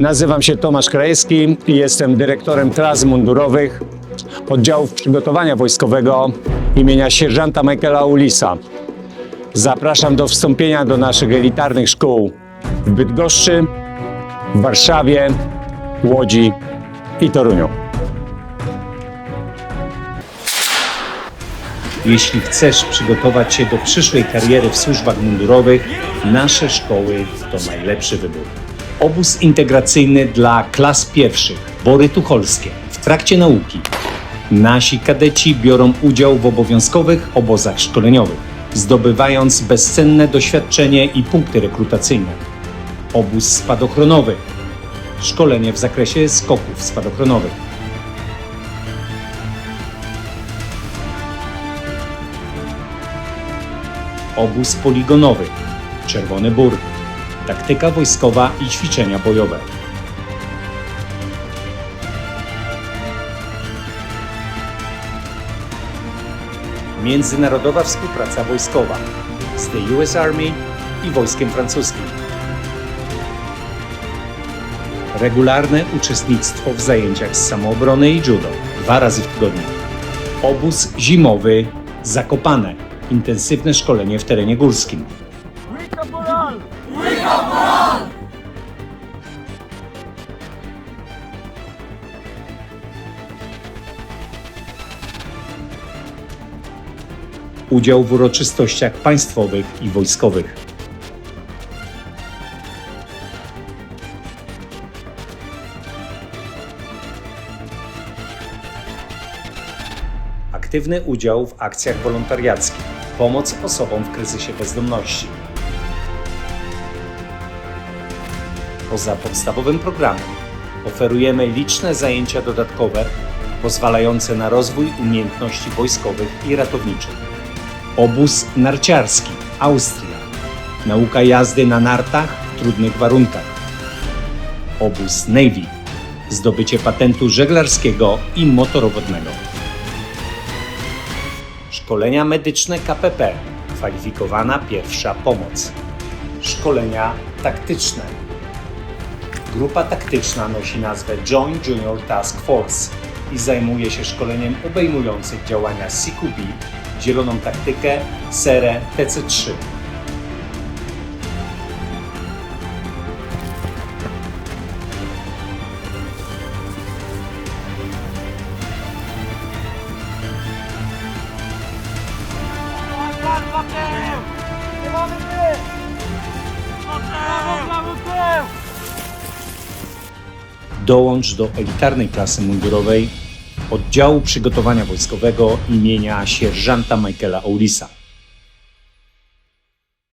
Nazywam się Tomasz Krajewski i jestem dyrektorem klas mundurowych oddziałów przygotowania wojskowego imienia sierżanta Michaela Ulisa. Zapraszam do wstąpienia do naszych elitarnych szkół w Bydgoszczy, w Warszawie, Łodzi i Toruniu. Jeśli chcesz przygotować się do przyszłej kariery w służbach mundurowych, nasze szkoły to najlepszy wybór. Obóz integracyjny dla klas pierwszych, Bory Tucholskie, w trakcie nauki. Nasi kadeci biorą udział w obowiązkowych obozach szkoleniowych, zdobywając bezcenne doświadczenie i punkty rekrutacyjne. Obóz spadochronowy, szkolenie w zakresie skoków spadochronowych. obóz poligonowy, Czerwony Bór, taktyka wojskowa i ćwiczenia bojowe. Międzynarodowa współpraca wojskowa z The US Army i wojskiem francuskim. Regularne uczestnictwo w zajęciach z samoobrony i judo dwa razy w tygodniu. Obóz zimowy Zakopane. Intensywne szkolenie w terenie górskim. Udział w uroczystościach państwowych i wojskowych. Aktywny udział w akcjach wolontariackich. Pomoc osobom w kryzysie bezdomności. Poza podstawowym programem oferujemy liczne zajęcia dodatkowe pozwalające na rozwój umiejętności wojskowych i ratowniczych. Obóz narciarski Austria. Nauka jazdy na nartach w trudnych warunkach. Obóz Navy. Zdobycie patentu żeglarskiego i motorowodnego. Szkolenia medyczne KPP. Kwalifikowana pierwsza pomoc. Szkolenia taktyczne. Grupa taktyczna nosi nazwę Joint Junior Task Force i zajmuje się szkoleniem obejmującym działania CQB, zieloną taktykę, SERE, TC3. Dołącz do elitarnej klasy mundurowej oddziału przygotowania wojskowego imienia sierżanta Michaela Aulisa.